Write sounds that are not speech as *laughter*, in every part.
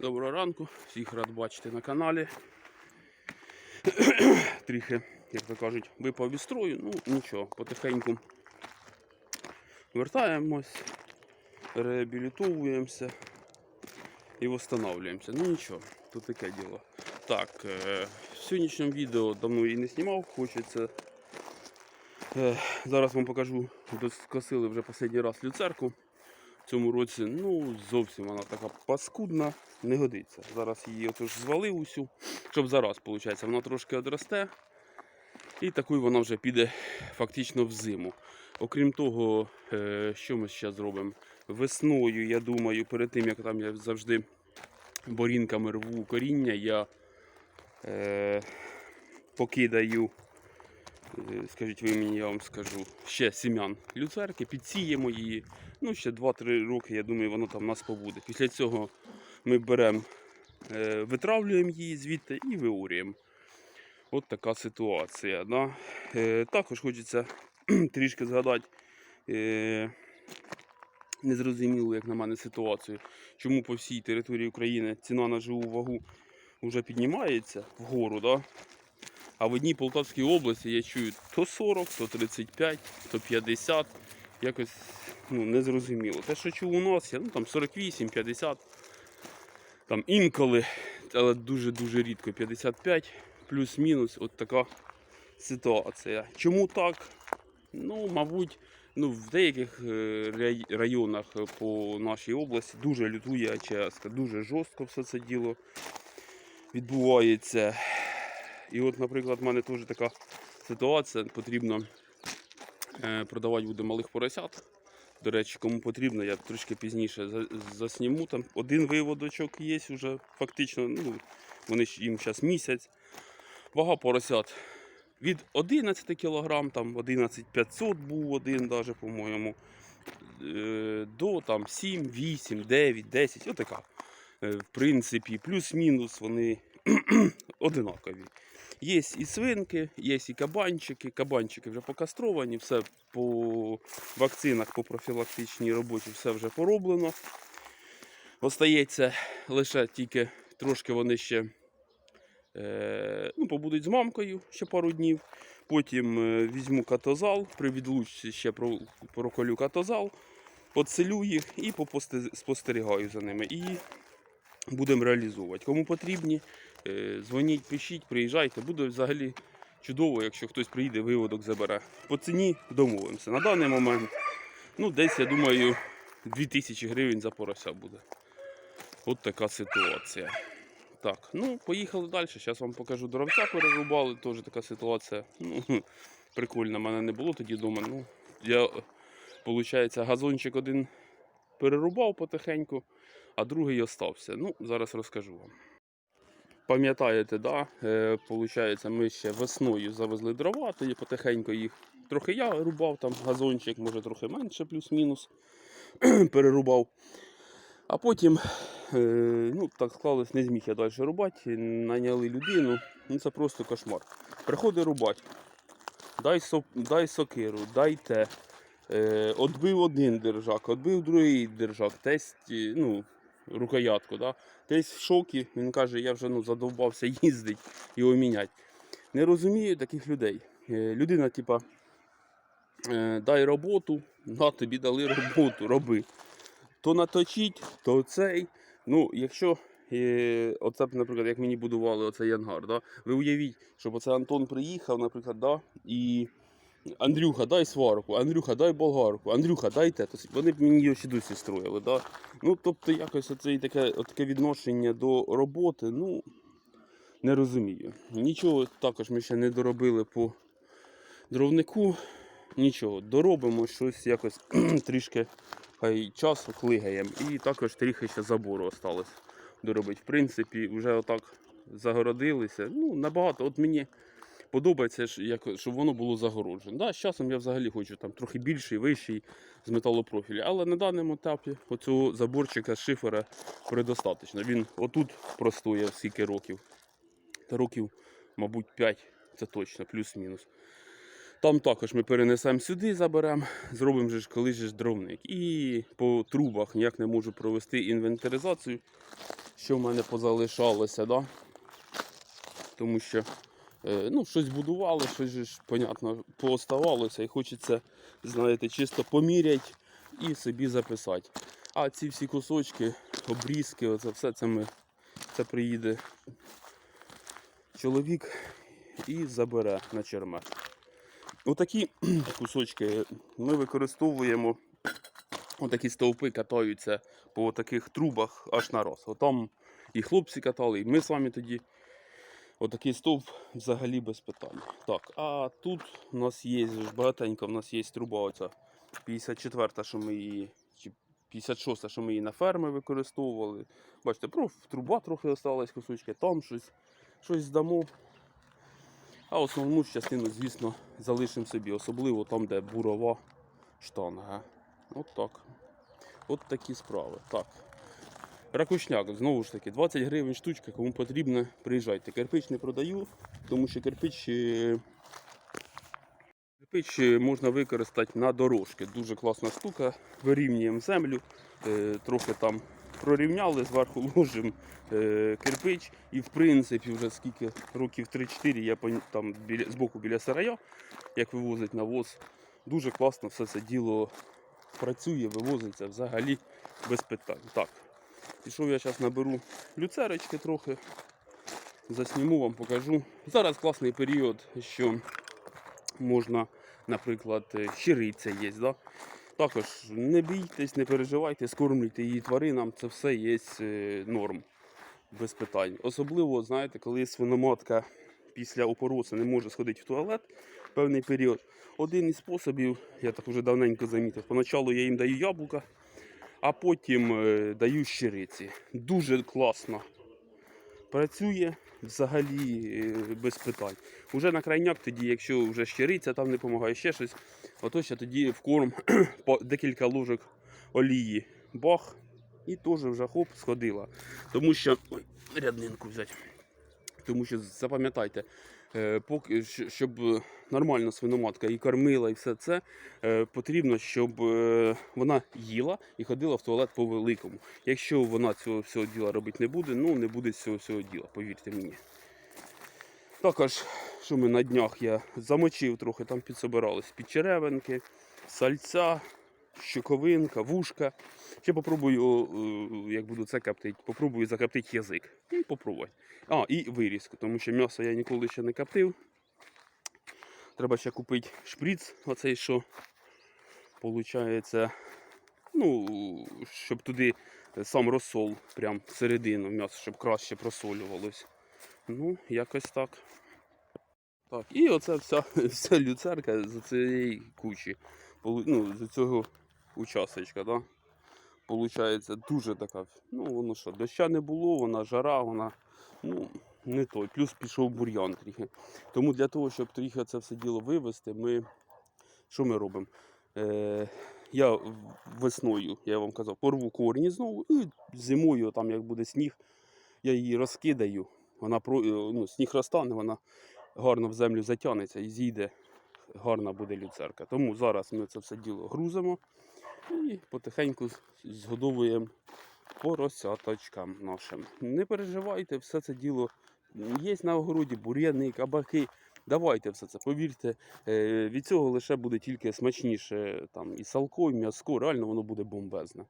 Доброго ранку, всіх рад бачити на каналі. *clears throat* Трохи, як то кажуть, випав із строю, ну нічого, потихеньку вертаємось, реабілітовуємося і встановлюємося. Ну нічого, тут таке діло. Так, е, в сьогоднішньому відео давно її не знімав, хочеться. Е, зараз вам покажу, скосили вже останній раз люцерку. Цьому році ну, зовсім вона така паскудна, не годиться. Зараз її отож звалив усю, щоб зараз, виходить, вона трошки одросте. І такою вона вже піде фактично в зиму. Окрім того, е, що ми ще зробимо? Весною, я думаю, перед тим, як там я завжди борінками рву коріння, я е, покидаю, скажіть ви мені, я вам скажу, ще сім'ян люцерки, підсіємо її. Ну, ще 2-3 роки, я думаю, воно там нас побуде. Після цього ми беремо, е, витравлюємо її звідти і виорюємо. От така ситуація. Да? Е, також хочеться *clears throat* трішки згадати е, незрозумілу, як на мене, ситуацію. Чому по всій території України ціна на живу вагу вже піднімається вгору. Да? А в одній Полтавській області я чую то 40, то 35, то 50. Якось ну, незрозуміло. Те, що чув у нас, я, ну там 48, 50, там інколи, але дуже-дуже рідко 55, плюс-мінус, от така ситуація. Чому так? Ну, мабуть, ну, в деяких е, районах е, по нашій області дуже лютує АЧС, дуже жорстко все це діло відбувається. І от, наприклад, в мене теж така ситуація, потрібно е, продавати буде малих поросят. До речі, кому потрібно, я трішки пізніше засніму. Там один виводочок є вже фактично. Ну, вони ж їм зараз місяць. Вага поросят від 11 кг, там 11 500 був один, даже, по-моєму, е, до там 7, 8, 9, 10. Отака. Е, В принципі, плюс-мінус вони *clears throat* одинакові. Є і свинки, є і кабанчики. Кабанчики вже покастровані, все по вакцинах, по профілактичній роботі, все вже пороблено. Остається лише тільки трошки вони ще е, ну, побудуть з мамкою ще пару днів. Потім е, візьму катозал, при відлучці ще проколю катозал, подселю їх і спостерігаю за ними. І будемо реалізовувати. Кому потрібні, дзвоніть, пишіть, приїжджайте. Буде взагалі чудово, якщо хтось приїде, виводок забере. По ціні домовимося. На даний момент, ну, десь, я думаю, 2000 гривень за порося буде. От така ситуація. Так, ну поїхали далі. Зараз вам покажу дровця перерубали. Теж така ситуація. Ну, прикольно, мене не було тоді вдома. Ну, я, виходить, газончик один перерубав потихеньку, а другий остався. Ну, зараз розкажу вам. Пам'ятаєте, да? Е, Получається, ми ще весною завезли дрова, тоді потихеньку їх трохи я рубав, там газончик, може трохи менше, плюс-мінус *clears throat* перерубав. А потім, е, ну, так склалось, не зміг я далі рубати, наняли людину. Ну це просто кошмар. Приходить рубати. Дай, со, дай сокиру, дай те. Е, отбив один держак, отбив другий держак, тесть, ну, рукоятку. Да? Десь в шокі, він каже, я вже ну, задовбався їздити, його міняти. Не розумію таких людей. Е, людина, типа, е, дай роботу, на тобі дали роботу, роби. То наточить, то цей. Ну, якщо е, оце, наприклад, як мені будували оцей янгар, да? ви уявіть, щоб оце Антон приїхав, наприклад, да? і Андрюха, дай сварку, Андрюха, дай болгарку, Андрюха, дай те. Тобто Вони б мені ще досі строїли. Да? Ну, тобто, якось оце таке, таке відношення до роботи, ну, не розумію. Нічого також ми ще не доробили по дровнику. Нічого, доробимо щось якось *clears throat* трішки хай часу клигаємо. І також трохи ще забору осталось доробити. В принципі, вже отак загородилися. Ну, набагато. От мені подобається, щоб воно було загороджено. Да, з часом я взагалі хочу там трохи більший, вищий з металопрофілю. Але на даному етапі оцього заборчика з шифера предостаточно. Він отут простоє скільки років. Та років, мабуть, 5, це точно, плюс-мінус. Там також ми перенесемо сюди, заберемо, зробимо же ж колись ж дровник. І по трубах ніяк не можу провести інвентаризацію. що в мене позалишалося, да? тому що ну, щось будували, щось ж, понятно, пооставалося і хочеться, знаєте, чисто поміряти і собі записати. А ці всі кусочки, обрізки, оце все це ми це приїде чоловік і забере на черме. Отакі *clears throat* кусочки ми використовуємо. Отакі стовпи катаються по таких трубах аж на раз. Отам і хлопці катали, і ми з вами тоді. Отакий стовп взагалі без питань. Так, а тут у нас є багатенько, у нас є труба оця 54, що ми її, чи 56, що ми її на ферми використовували. Бачите, проф, труба трохи осталась кусочки, там щось, щось здамо. А основну частину, звісно, залишимо собі, особливо там, де бурова штанга. От так. От такі справи. Так. Ракушняк, знову ж таки, 20 гривень штучка, кому потрібно, приїжджайте. Кирпич не продаю, тому що кирпич, е, кирпич е, можна використати на дорожки. Дуже класна штука. Вирівнюємо землю, е, трохи там прорівняли, зверху *laughs* ложимо кирпич. І в принципі вже скільки років 3-4 я там біля, збоку біля сарая, як вивозить навоз. Дуже класно все це діло працює, вивозиться взагалі без питань. Так, пішов я зараз наберу люцерочки трохи, засніму вам, покажу. Зараз класний період, що можна, наприклад, е, щириця є. Да? Також не бійтесь, не переживайте, скормлюйте її тваринам, це все є е, норм, без питань. Особливо, знаєте, коли свиноматка після опороси не може сходити в туалет певний період. Один із способів, я так вже давненько замітив, поначалу я їм даю яблука, а потім е, даю щириці. Дуже класно працює взагалі е, без питань. Уже на крайняк тоді, якщо вже щириця там не допомагає ще щось, ото ще тоді в корм *clears throat* декілька ложок олії бах, і теж вже хоп, сходила. Тому що. Ой, ряднинку взяти. Тому що запам'ятайте, поки щоб е, нормально свиноматка і кормила, і все це е, потрібно, щоб е, вона їла і ходила в туалет по великому. Якщо вона цього всього діла робити не буде, ну не буде цього всього діла, повірте мені. Також, що ми на днях я замочив трохи, там підсобирались підчеревинки, сальця, щоковинка, вушка. Ще попробую, як буду це коптити, попробую закоптити язик. І попробувати. А, і вирізку, тому що м'ясо я ніколи ще не коптив. Треба ще купити шприц, оцей що. Получається, ну, щоб туди сам розсол прям всередину м'яса, щоб краще просолювалось. Ну, якось так. Так, і оце вся, *laughs* вся люцерка з цієї кучі. Ну, з цього участочка, да? Получається дуже така. Ну, воно що, доща не було, вона жара, вона ну, не той. Плюс пішов бур'ян трохи. Тому для того, щоб трохи це все діло вивезти, ми що ми робимо? Е, я весною, я вам казав, порву корні знову і зимою, там як буде сніг, я її розкидаю. Вона про- е, ну, сніг розтане, вона гарно в землю затягнеться і зійде, гарна буде люцерка. Тому зараз ми це все діло грузимо і потихеньку згодовуємо поросяточкам нашим. Не переживайте, все це діло є на огороді, бур'яни, кабаки. Давайте все це, повірте, е, від цього лише буде тільки смачніше там, і салко, і м'яско, реально воно буде бомбезне.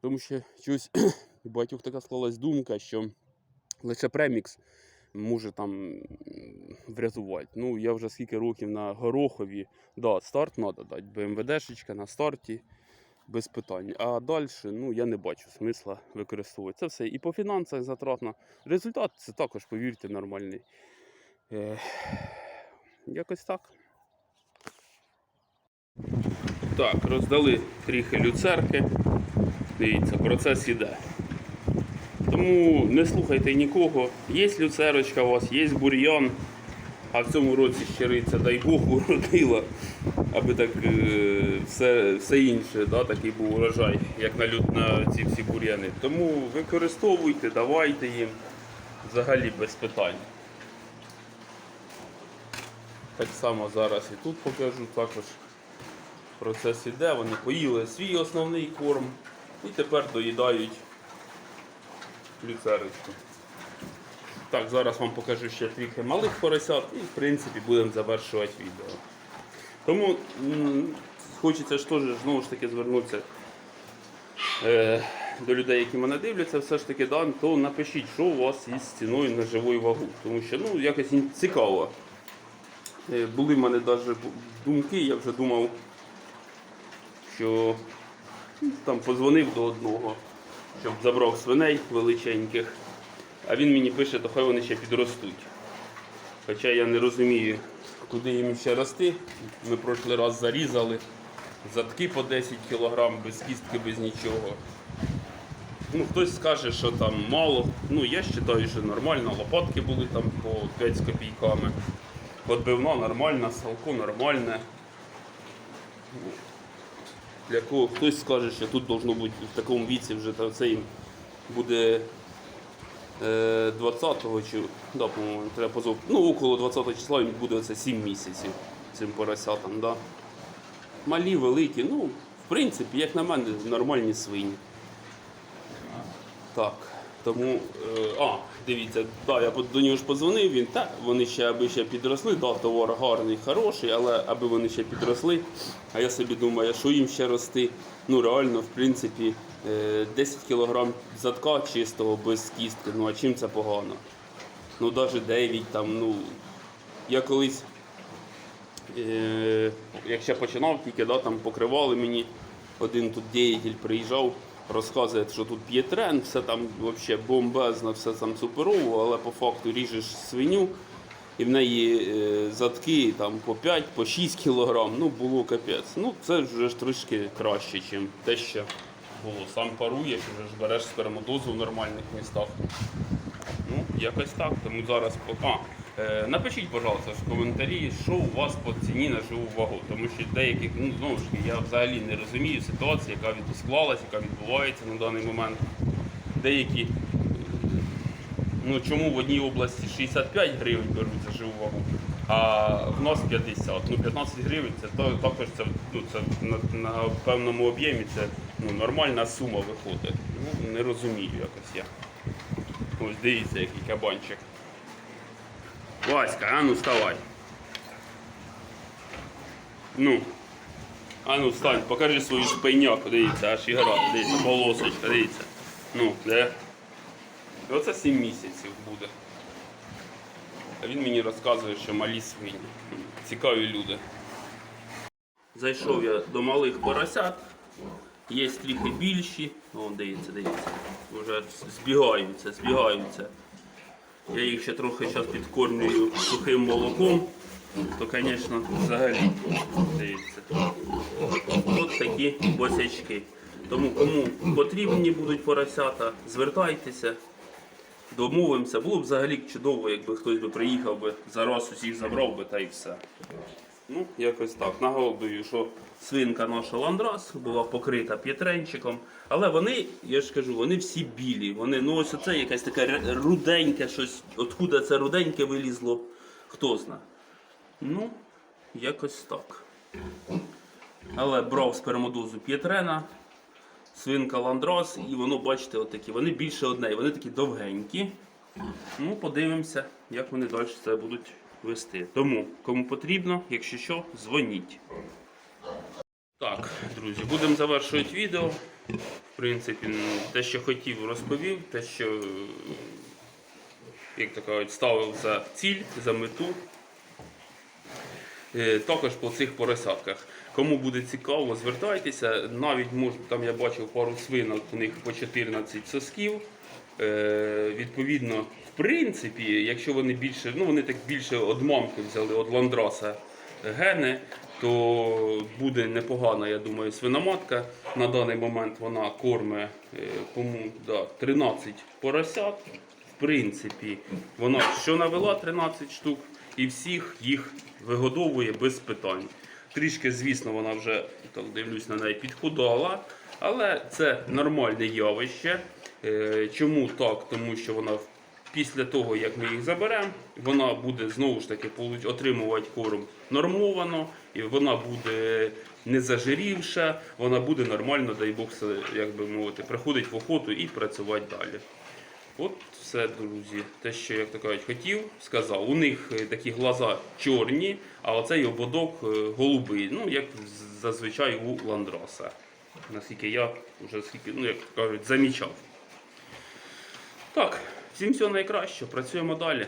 Тому що чогось *clears throat* у багатьох така склалась думка, що лише премікс може там врятувати. Ну, я вже скільки років на горохові, да, старт треба дати, БМВДшечка на старті. Без питань. А далі ну, я не бачу смисла використовувати. Це все і по фінансах затратно. Результат це також, повірте, нормальний. Е, якось так. Так, роздали трохи люцерки. Дивіться, процес іде. Тому не слухайте нікого. Є люцерочка у вас, є бур'ян, а в цьому році щириця, дай Бог, уродила, аби так е, все, все інше, да, такий був урожай, як на, лю- на ці всі бур'яни. Тому використовуйте, давайте їм взагалі без питань. Так само зараз і тут покажу також. Процес іде, вони поїли свій основний корм і тепер доїдають люцерочку. Так, зараз вам покажу ще трохи малих поросят і в принципі будемо завершувати відео. Тому хочеться ж теж знову ж таки звернутися е, до людей, які мене дивляться, все ж таки, да, то напишіть, що у вас із ціною на живу вагу. Тому що ну, якось цікаво. Е, були в мене навіть думки, я вже думав, що там позвонив до одного, щоб забрав свиней величеньких, а він мені пише, то хай вони ще підростуть. Хоча я не розумію, куди їм ще рости. Ми прошлий раз зарізали задки по 10 кг, без кістки, без нічого. Ну, хтось скаже, що там мало. Ну, я вважаю, що нормально. Лопатки були там по 5 з копійками. Подбивна нормальна, салко нормальне. Для кого хтось скаже, що тут должно бути в такому віці вже та це їм буде 20-го чи да, треба позов. Ну, около 20 числа їм буде оце 7 місяців цим поросятам. Да. Малі, великі, ну, в принципі, як на мене, нормальні свині. Так, тому, е, а, дивіться, да, я до нього ж подзвонив, він так, вони ще аби ще підросли, да, товар гарний, хороший, але аби вони ще підросли. А я собі думаю, що їм ще рости. Ну реально, в принципі, е, 10 кг задка чистого без кістки, ну а чим це погано? Ну навіть 9 там, ну. Я колись Е, як ще починав тільки, да, там покривали мені, один тут діятель приїжджав, розказує, що тут п'є тренд, все там взагалі бомбезно, все там суперово, але по факту ріжеш свиню, і в неї е, задки там по 5, по 6 кілограм, ну було капець. Ну це вже ж трошки краще, ніж те, що було. Сам паруєш, вже ж береш спермодозу в нормальних містах. Ну, якось так. Тому зараз по- а, е, напишіть, пожалуйста, в коментарі, що у вас по ціні на живу вагу. Тому що деяких, ну знову ж таки, я взагалі не розумію ситуацію, яка склалась, яка відбувається на даний момент. Деякі, ну чому в одній області 65 гривень беруть за живу вагу, а в нас 50. Ну 15 гривень це також це, ну, це на, на певному об'ємі це ну, нормальна сума виходить. Ну, не розумію якось я. Ось дивіться, який кабанчик. Васька, а ну вставай. Ну. А ну встань, покажи свою спайняку, дивіться, аж ігра, дивіться, полосочка, дивіться. Ну, де? Оце 7 місяців буде. А він мені розказує, що малі свині. Цікаві люди. Зайшов я до малих поросят. Є трохи більші. О, дивіться, дивіться. Вже збігаються, збігаються. Я їх ще трохи зараз підкормлюю сухим молоком. То, звісно, взагалі, дивіться. От такі босячки. Тому кому потрібні будуть поросята, звертайтеся, домовимося. Було б взагалі чудово, якби хтось би приїхав би, зараз усіх забрав би та й все. Ну, якось так. Нагадую, що свинка наша ландрас була покрита п'єтренчиком. Але вони, я ж кажу, вони всі білі. Вони, ну ось оце якесь таке руденьке щось. Откуда це руденьке вилізло, хто зна. Ну, якось так. Але брав спермодозу п'єтрена, свинка ландрас, і воно, бачите, отакі. Вони більше одне, вони такі довгенькі. Ну, подивимося, як вони далі це будуть вести. Тому, кому потрібно, якщо що, дзвоніть. Так, друзі, будемо завершувати відео. В принципі, ну, те, що хотів, розповів, те, що, як то кажуть, ставив за ціль, за мету. Е, Також по цих поросятках. Кому буде цікаво, звертайтеся. Навіть може, там я бачив пару свинок, у них по 14 сосків. Е, відповідно, в принципі, якщо вони більше, ну вони так більше од мамки взяли, од ландраса гени, то буде непогана, я думаю, свиноматка. На даний момент вона корме е, да, 13 поросят. В принципі, вона що навела 13 штук і всіх їх вигодовує без питань. Трішки, звісно, вона вже так дивлюсь на неї підхудала, але це нормальне явище. Е, Чому так? Тому що вона після того, як ми їх заберемо, вона буде знову ж таки отримувати корм нормовано, і вона буде не зажирівша, вона буде нормально, дай Бог, як би мовити, приходить в охоту і працювати далі. От все, друзі. Те, що як то кажуть, хотів, сказав. У них е, такі глаза чорні, а оцей ободок е, голубий. Ну, як зазвичай у ландраса. Наскільки я вже скільки, ну як кажуть, замічав. Так, всім всього найкраще. Працюємо далі.